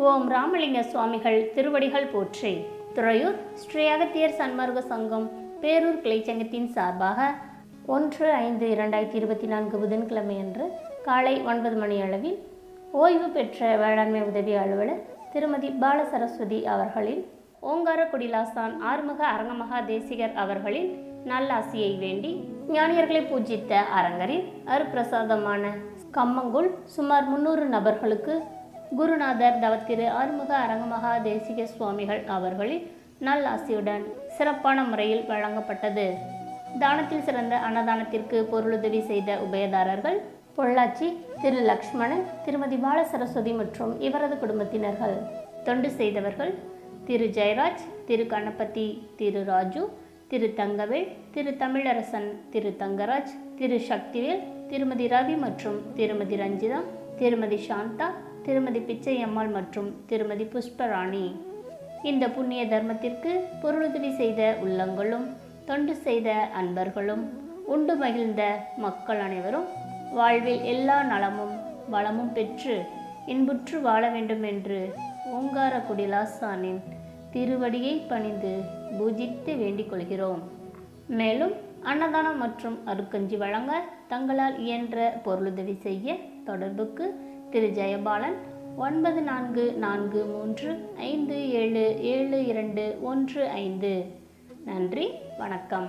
ஓம் ராமலிங்க சுவாமிகள் திருவடிகள் போற்றி. துறையூர் ஸ்ரீ அகத்தியர் சன்மார்க்க சங்கம் பேரூர் கிளைச்சங்கத்தின் சார்பாக ஒன்று ஐந்து இரண்டாயிரத்தி இருபத்தி நான்கு புதன்கிழமை அன்று காலை ஒன்பது மணி அளவில் ஓய்வு பெற்ற வேளாண்மை உதவி அலுவலர் திருமதி பாலசரஸ்வதி அவர்களின் ஓங்கார குடிலாசான் ஆறுமுக அரங்கமகா தேசிகர் அவர்களின் நல்லாசியை வேண்டி ஞானியர்களை பூஜித்த அரங்கரின் அருப்பிரசாதமான கம்மங்குள் சுமார் முன்னூறு நபர்களுக்கு குருநாதர் தவத்திரு அருமுக அரங்கமகா தேசிக சுவாமிகள் அவர்களின் நல்லாசியுடன் சிறப்பான முறையில் வழங்கப்பட்டது. தானத்தில் சிறந்த அன்னதானத்திற்கு பொருளுதவி செய்த உபயதாரர்கள் பொள்ளாச்சி திரு லக்ஷ்மணன் திருமதி பாலசரஸ்வதி மற்றும் இவரது குடும்பத்தினர்கள். தொண்டு செய்தவர்கள் திரு ஜெயராஜ் திரு கணபதி திரு ராஜு திரு தங்கவேல் திரு தமிழரசன் திரு தங்கராஜ் திரு சக்திவேல் திருமதி ரவி மற்றும் திருமதி ரஞ்சிதா திருமதி சாந்தா திருமதி பிச்சையம்மாள் மற்றும் திருமதி புஷ்பராணி. இந்த புண்ணிய தர்மத்திற்கு பொருளுதவி செய்த உள்ளங்களும் தொண்டு செய்த அன்பர்களும் உண்டு மகிழ்ந்த மக்கள் அனைவரும் வாழ்வில் எல்லா நலமும் வளமும் பெற்று இன்புற்று வாழ வேண்டும் என்று ஓங்கார குடிலாசானின் திருவடியை பணிந்து பூஜித்து வேண்டிக் கொள்கிறோம். மேலும் அன்னதானம் மற்றும் அருக்கஞ்சி வழங்க தங்களால் இயன்ற பொருளுதவி செய்ய தொடர்புக்கு திரு. ஜெயபாலன் ஒன்பது நான்கு நான்கு மூன்று ஐந்து ஏழு ஏழு இரண்டு ஒன்று ஐந்து. நன்றி வணக்கம்.